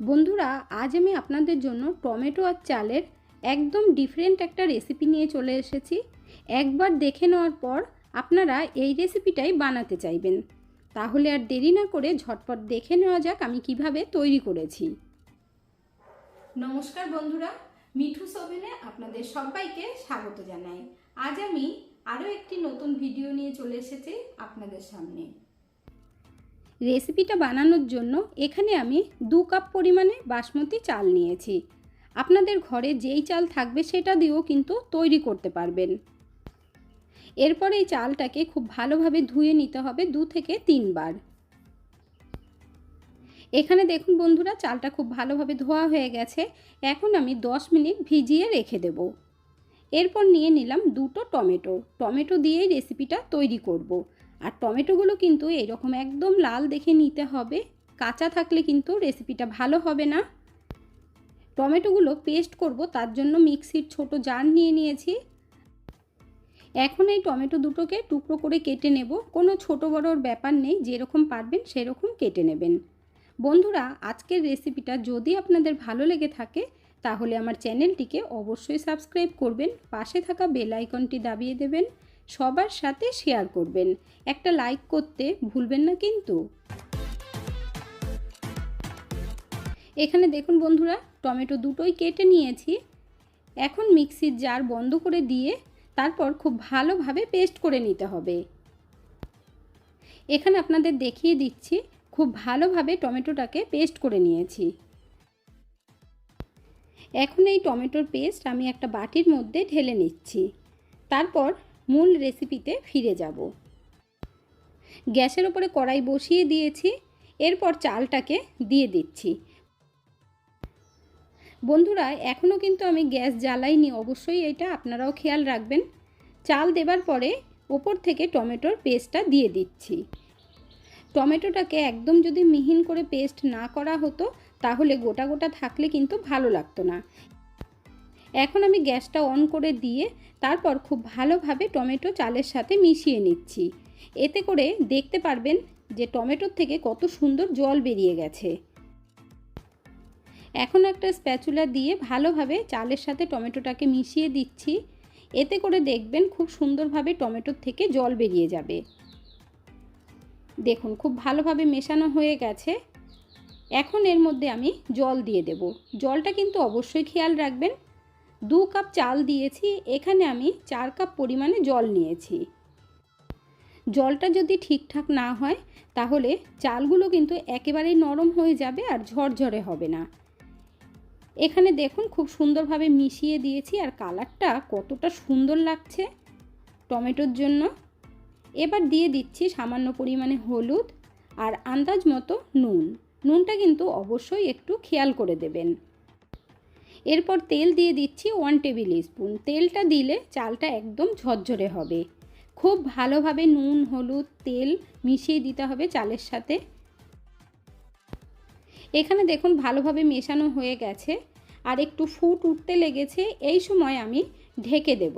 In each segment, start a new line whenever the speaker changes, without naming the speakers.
বন্ধুরা, আজ আমি আপনাদের জন্য টমেটো আর চালের একদম ডিফারেন্ট একটা রেসিপি নিয়ে চলে এসেছি। একবার দেখে নেওয়ার পর আপনারা এই রেসিপিটাই বানাতে চাইবেন। তাহলে আর দেরি না করে ঝটপট দেখে নেওয়া যাক আমি কীভাবে তৈরি করেছি। নমস্কার বন্ধুরা, মিঠু সোভেনে আপনাদের সবাইকে স্বাগত জানাই। আজ আমি আরও একটি নতুন ভিডিও নিয়ে চলে এসেছি আপনাদের সামনে। রেসিপিটা বানানোর জন্য এখানে আমি দু কাপ পরিমাণে বাসমতি চাল নিয়েছি। আপনাদের ঘরে যেই চাল থাকবে সেটা দিয়েও কিন্তু তৈরি করতে পারবেন। এরপর এই চালটাকে খুব ভালোভাবে ধুয়ে নিতে হবে দু থেকে তিনবার। এখানে দেখুন বন্ধুরা, চালটা খুব ভালোভাবে ধোয়া হয়ে গেছে। এখন আমি 10 মিনিট ভিজিয়ে রেখে দেব। এরপর নিয়ে নিলাম দুটো টমেটো। টমেটো দিয়েই রেসিপিটা তৈরি করব। আর টমেটোগুলো কিন্তু এরকম একদম লাল দেখে নিতে হবে। কাঁচা থাকলে কিন্তু রেসিপিটা ভালো হবে না। টমেটোগুলো পেস্ট করব, তার জন্য মিক্সির ছোট জার নিয়ে নিয়েছি। এখন এই টমেটো দুটোকে টুকরো করে কেটে নেব। কোনো ছোট বড়োর ব্যাপার নেই, যেরকম পারবেন সেরকম কেটে নেবেন। বন্ধুরা, আজকের রেসিপিটা যদি আপনাদের ভালো লেগে থাকে, তাহলে আমার চ্যানেলটিকে অবশ্যই সাবস্ক্রাইব করবেন। পাশে থাকা বেল আইকনটি দাবিয়ে দেবেন। সবার সাথে শেয়ার করবেন। একটা লাইক করতে ভুলবেন না কিন্তু। এখানে দেখুন বন্ধুরা, টমেটো দুটোই কেটে নিয়েছি। এখন মিক্সির জার বন্ধ করে দিয়ে তারপর খুব ভালোভাবে পেস্ট করে নিতে হবে। এখানে আপনাদের দেখিয়ে দিচ্ছি, খুব ভালোভাবে টমেটোটাকে পেস্ট করে নিয়েছি। এখন এই টমেটোর পেস্ট আমি একটা বাটির মধ্যে ঢেলে নিচ্ছি। তারপর মূল রেসিপিতে ফিরে যাব। গ্যাসের ওপরে কড়াই বসিয়ে দিয়েছি, এরপর চালটাকে দিয়ে দিচ্ছি। বন্ধুরা এখনও কিন্তু আমি গ্যাস জ্বালাইনি, অবশ্যই এটা আপনারাও খেয়াল রাখবেন। চাল দেবার পরে ওপর থেকে টমেটোর পেস্টটা দিয়ে দিচ্ছি। টমেটোটাকে একদম যদি মিহিন করে পেস্ট না করা হতো, তাহলে গোটা গোটা থাকলে কিন্তু ভালো লাগতো না। এখন আমি গ্যাসটা অন করে দিয়ে তারপর খুব ভালোভাবে টমেটো চালের সাথে মিশিয়ে নিচ্ছি। এতে করে দেখতে পারবেন যে টমেটোর থেকে কত সুন্দর জল বেরিয়ে গেছে। এখন একটা স্প্যাচুলা দিয়ে ভালোভাবে চালের সাথে টমেটোটাকে মিশিয়ে দিচ্ছি। এতে করে দেখবেন খুব সুন্দরভাবে টমেটোর থেকে জল বেরিয়ে যাবে। দেখুন, খুব ভালোভাবে মেশানো হয়ে গেছে। এখন এর মধ্যে আমি জল দিয়ে দেব। জলটা কিন্তু অবশ্যই খেয়াল রাখবেন। দু কাপ চাল দিয়েছি, এখানে আমি চার কাপ পরিমাণে জল নিয়েছি। জলটা যদি ঠিকঠাক না হয়, তাহলে চালগুলো কিন্তু একেবারেই নরম হয়ে যাবে আর ঝরঝরে হবে না। এখানে দেখুন খুব সুন্দরভাবে মিশিয়ে দিয়েছি আর কালারটা কতটা সুন্দর লাগছে টমেটোর জন্য। এবার দিয়ে দিচ্ছি সামান্য পরিমাণে হলুদ আর আন্দাজ মতো নুন। নুনটা কিন্তু অবশ্যই একটু খেয়াল করে দেবেন। এরপর তেল দিয়ে দিচ্ছি ওয়ান টেবিল স্পুন তেলটা দিলে চালটা একদম ঝরঝরে হবে। খুব ভালোভাবে নুন, হলুদ, তেল মিশিয়ে দিতে হবে চালের সাথে। এখানে দেখুন ভালোভাবে মেশানো হয়ে গেছে। আর একটু ফুট উঠতে লেগেছে, এই সময় আমি ঢেকে দেব।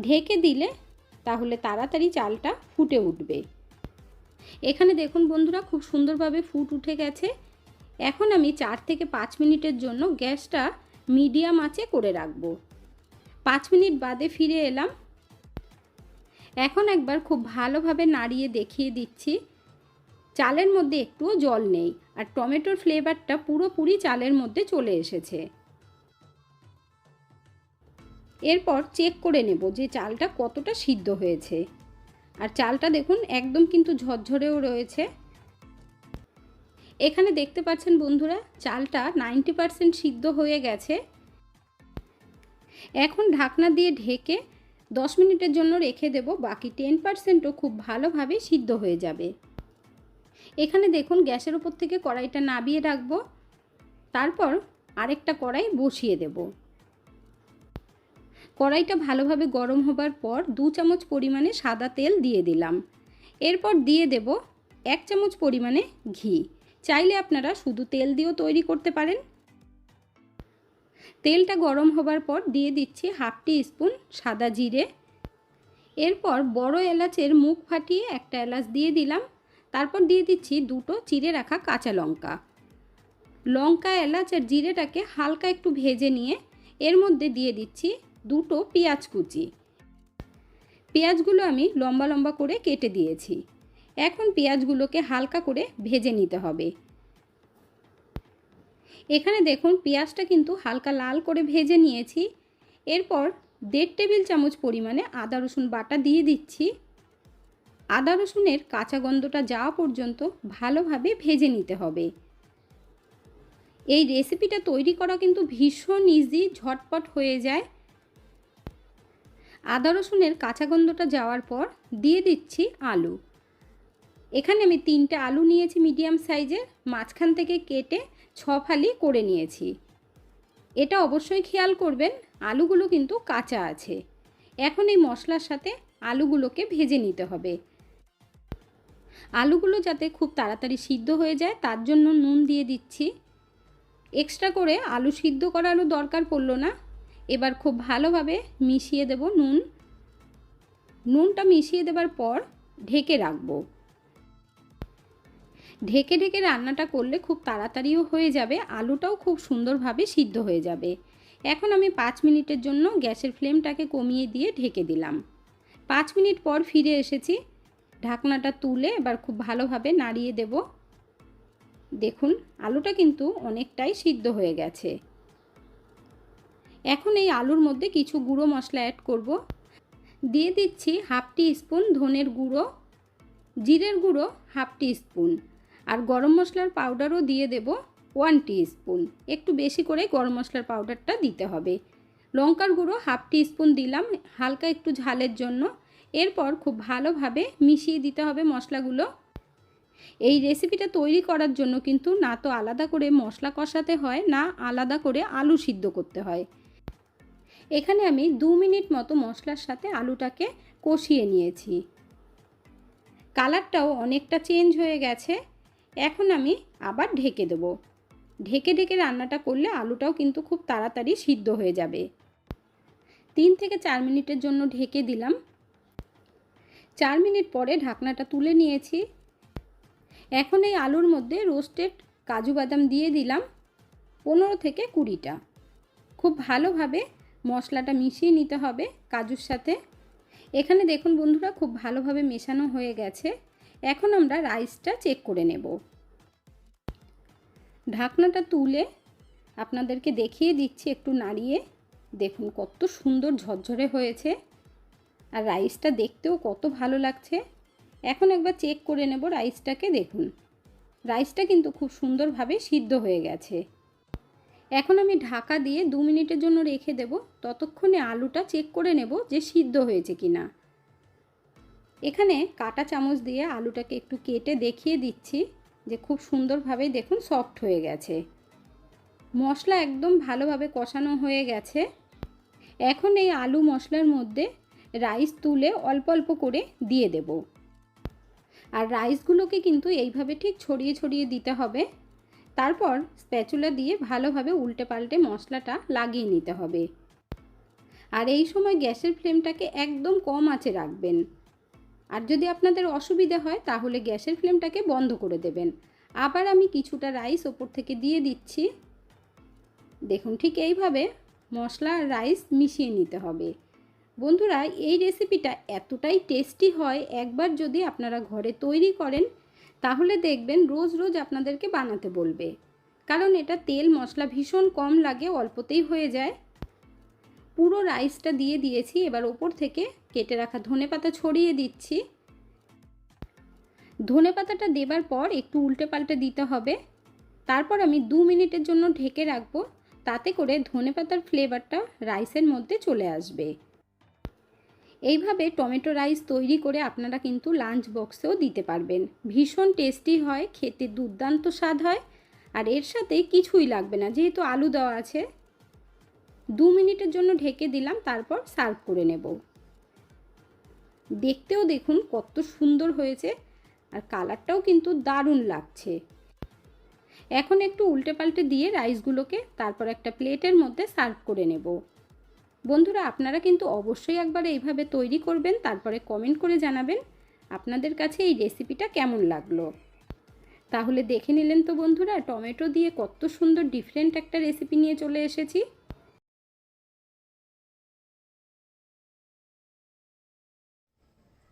ঢেকে দিলে তাহলে তাড়াতাড়ি চালটা ফুটে উঠবে। এখানে দেখুন বন্ধুরা, খুব সুন্দরভাবে ফুট উঠে গেছে। এখন আমি চার থেকে পাঁচ মিনিটের জন্য গ্যাসটা মিডিয়াম আঁচে করে রাখব। পাঁচ মিনিট বাদে ফিরে এলাম। এখন একবার খুব ভালোভাবে নাড়িয়ে দেখিয়ে দিচ্ছি। চালের মধ্যে একটুও জল নেই আর টমেটোর ফ্লেভারটা পুরোপুরি চালের মধ্যে চলে এসেছে। এরপর চেক করে নেব যে চালটা কতটা সিদ্ধ হয়েছে। আর চালটা দেখুন একদম কিন্তু ঝরঝরেও রয়েছে। এখানে দেখতে পাচ্ছেন বন্ধুরা, চালটা নাইনটি পারসেন্ট সিদ্ধ হয়ে গেছে। এখন ঢাকনা দিয়ে ঢেকে দশ মিনিটের জন্য রেখে দেব, বাকি টেন পারসেন্টও খুব ভালোভাবে সিদ্ধ হয়ে যাবে। এখানে দেখুন, গ্যাসের উপর থেকে কড়াইটা নাবিয়ে রাখব, তারপর আরেকটা কড়াই বসিয়ে দেব। কড়াইটা ভালোভাবে গরম হবার পর দু চামচ পরিমাণে সাদা তেল দিয়ে দিলাম। এরপর দিয়ে দেব এক চামচ পরিমাণে ঘি। চাইলে আপনারা শুধু তেল দিয়েও তৈরি করতে পারেন। তেলটা গরম হবার পর দিয়ে দিচ্ছি হাফ টি স্পুন সাদা জিরে। এরপর বড় এলাচের মুখ ফাটিয়ে একটা এলাচ দিয়ে দিলাম। তারপর দিয়ে দিচ্ছি দুটো চিড়ে রাখা কাঁচা লঙ্কা। লঙ্কা, এলাচ আর জিরেটাকে হালকা একটু ভেজে নিয়ে এর মধ্যে দিয়ে দিচ্ছি দুটো পেঁয়াজ কুচি। পেঁয়াজগুলো আমি লম্বা লম্বা করে কেটে দিয়েছি। এখন পেঁয়াজগুলোকে হালকা করে ভেজে নিতে হবে। এখানে দেখুন পেঁয়াজটা কিন্তু হালকা লাল করে ভেজে নিয়েছি। এরপর দেড় টেবিল চামচ পরিমাণে আদা, রসুন বাটা দিয়ে দিচ্ছি। আদা, রসুনের কাঁচা গন্ধটা যাওয়া পর্যন্ত ভালোভাবে ভেজে নিতে হবে। এই রেসিপিটা তৈরি করা কিন্তু ভীষণ ইজি, ঝটপট হয়ে যায়। আদা, রসুনের কাঁচা গন্ধটা যাওয়ার পর দিয়ে দিচ্ছি আলু। এখানে আমি তিনটে আলু নিয়েছি মিডিয়াম সাইজের মাঝখান থেকে কেটে ছ ফালি করে নিয়েছি। এটা অবশ্যই খেয়াল করবেন, আলুগুলো কিন্তু কাঁচা আছে। এখন এই মশলার সাথে আলুগুলোকে ভেজে নিতে হবে। আলুগুলো যাতে খুব তাড়াতাড়ি সিদ্ধ হয়ে যায়, তার জন্য নুন দিয়ে দিচ্ছি। এক্সট্রা করে আলু সিদ্ধ করারও দরকার পড়ল না। এবার খুব ভালোভাবে মিশিয়ে দেব নুন। নুনটা মিশিয়ে দেবার পর ঢেকে রাখব। ঢেকে ঢেকে রান্নাটা করলে খুব তাড়াতাড়িও হয়ে যাবে, আলুটাও খুব সুন্দরভাবে সিদ্ধ হয়ে যাবে। এখন আমি পাঁচ মিনিটের জন্য গ্যাসের ফ্লেমটাকে কমিয়ে দিয়ে ঢেকে দিলাম। পাঁচ মিনিট পর ফিরে এসেছি। ঢাকনাটা তুলে এবার খুব ভালোভাবে নাড়িয়ে দেব। দেখুন, আলুটা কিন্তু অনেকটাই সিদ্ধ হয়ে গেছে। এখন এই আলুর মধ্যে কিছু গুঁড়ো মশলা অ্যাড করব। দিয়ে দিচ্ছি হাফ টি স্পুন ধনের গুঁড়ো, জিরের গুঁড়ো হাফ টি স্পুন। আর গরম মশলার পাউডারও দিয়ে দেব ওয়ান টি স্পুন একটু বেশি করে গরম মশলার পাউডারটা দিতে হবে। লঙ্কার গুঁড়ো হাফ স্পুন দিলাম, হালকা একটু ঝালের জন্য। এরপর খুব ভালোভাবে মিশিয়ে দিতে হবে মশলাগুলো। এই রেসিপিটা তৈরি করার জন্য কিন্তু না তো আলাদা করে মশলা কষাতে হয়, না আলাদা করে আলু সিদ্ধ করতে হয়। এখানে আমি দু মিনিট মতো মশলার সাথে আলুটাকে কষিয়ে নিয়েছি। কালারটাও অনেকটা চেঞ্জ হয়ে গেছে। এখন আমি আবার ঢেকে দেব। ঢেকে ঢেকে রান্নাটা করলে আলুটাও কিন্তু খুব তাড়াতাড়ি সিদ্ধ হয়ে যাবে। তিন থেকে চার মিনিটের জন্য ঢেকে দিলাম। চার মিনিট পরে ঢাকনাটা তুলে নিয়েছি। এখন এই আলুর মধ্যে রোস্টেড কাজু বাদাম দিয়ে দিলাম পনেরো থেকে কুড়িটা। খুব ভালোভাবে মশলাটা মিশিয়ে নিতে হবে কাজুর সাথে। এখানে দেখুন বন্ধুরা, খুব ভালোভাবে মেশানো হয়ে গেছে। এখন আমরা রাইসটা চেক করে নেব। ঢাকনাটা তুলে আপনাদেরকে দেখিয়ে দিচ্ছি একটু নাড়িয়ে। দেখুন কত সুন্দর ঝরঝরে হয়েছে। আর রাইসটা দেখতেও কত ভালো লাগছে। এখন একবার চেক করে নেব রাইসটাকে দেখুন। রাইসটা কিন্তু খুব সুন্দরভাবে সিদ্ধ হয়ে গেছে। এখন আমি ঢাকা দিয়ে দু মিনিটের জন্য রেখে দেব। ততক্ষণে আলুটা চেক করে নেব যে সিদ্ধ হয়েছে কি না এখানে কাটা চামচ দিয়ে আলুটাকে একটু কেটে দেখিয়ে দিচ্ছি যে খুব সুন্দরভাবে দেখুন সফট হয়ে গেছে। মশলা একদম ভালোভাবে কষানো হয়ে গেছে। এখন এই আলু মশলার মধ্যে রাইস তুলে অল্প অল্প করে দিয়ে দেব। আর রাইসগুলোকে কিন্তু এইভাবে ঠিক ছড়িয়ে ছড়িয়ে দিতে হবে। তারপর স্প্যাচুলা দিয়ে ভালোভাবে উল্টে পাল্টে মশলাটা লাগিয়ে নিতে হবে। আর এই সময় গ্যাসের ফ্লেমটাকে একদম কম আঁচে রাখবেন। আর যদি আপনাদের অসুবিধা হয়, তাহলে গ্যাসের ফ্লেমটাকে বন্ধ করে দেবেন। আবার আমি কিছুটা রাইস ওপর থেকে দিয়ে দিচ্ছি। দেখুন, ঠিক এইভাবে মশলা আর রাইস মিশিয়ে নিতে হবে। বন্ধুরা, এই রেসিপিটা এতটাই টেস্টি হয়, একবার যদি আপনারা ঘরে তৈরি করেন, তাহলে দেখবেন রোজ রোজ আপনাদেরকে বানাতে বলবে। কারণ এটা তেল, মশলা ভীষণ কম লাগে, অল্পতেই হয়ে যায়। পুরো রাইসটা দিয়ে দিয়েছি, এবার ওপর থেকে কেটে রাখা ধনে পাতা ছড়িয়ে দিচ্ছি। ধনে পাতাটা দেবার পর একটু উল্টে পাল্টে দিতে হবে। তারপর আমি দু মিনিটের জন্য ঢেকে রাখব, তাতে করে ধনে পাতার ফ্লেভারটা রাইসের মধ্যে চলে আসবে। এইভাবে টমেটো রাইস তৈরি করে আপনারা কিন্তু লাঞ্চ বক্সেও দিতে পারবেন। ভীষণ টেস্টি হয়, খেতে দুর্দান্ত স্বাদ হয়, আর এর সাথে কিছুই লাগবে না, যেহেতু আলু দেওয়া আছে। দু মিনিটের জন্য ঢেকে দিলাম, তারপর সার্ভ করে নেব। দেখতেও দেখুন কত সুন্দর হয়েছে আর কালারটাও কিন্তু দারুণ লাগছে। এখন একটু উল্টে পাল্টে দিয়ে রাইসগুলোকে তারপর একটা প্লেটের মধ্যে সার্ভ করে নেব। বন্ধুরা, আপনারা কিন্তু অবশ্যই একবার এইভাবে তৈরি করবেন, তারপরে কমেন্ট করে জানাবেন আপনাদের কাছে এই রেসিপিটা কেমন লাগল। তাহলে দেখে নিলেন তো বন্ধুরা, টমেটো দিয়ে কত সুন্দর ডিফারেন্ট একটা রেসিপি নিয়ে চলে এসেছি।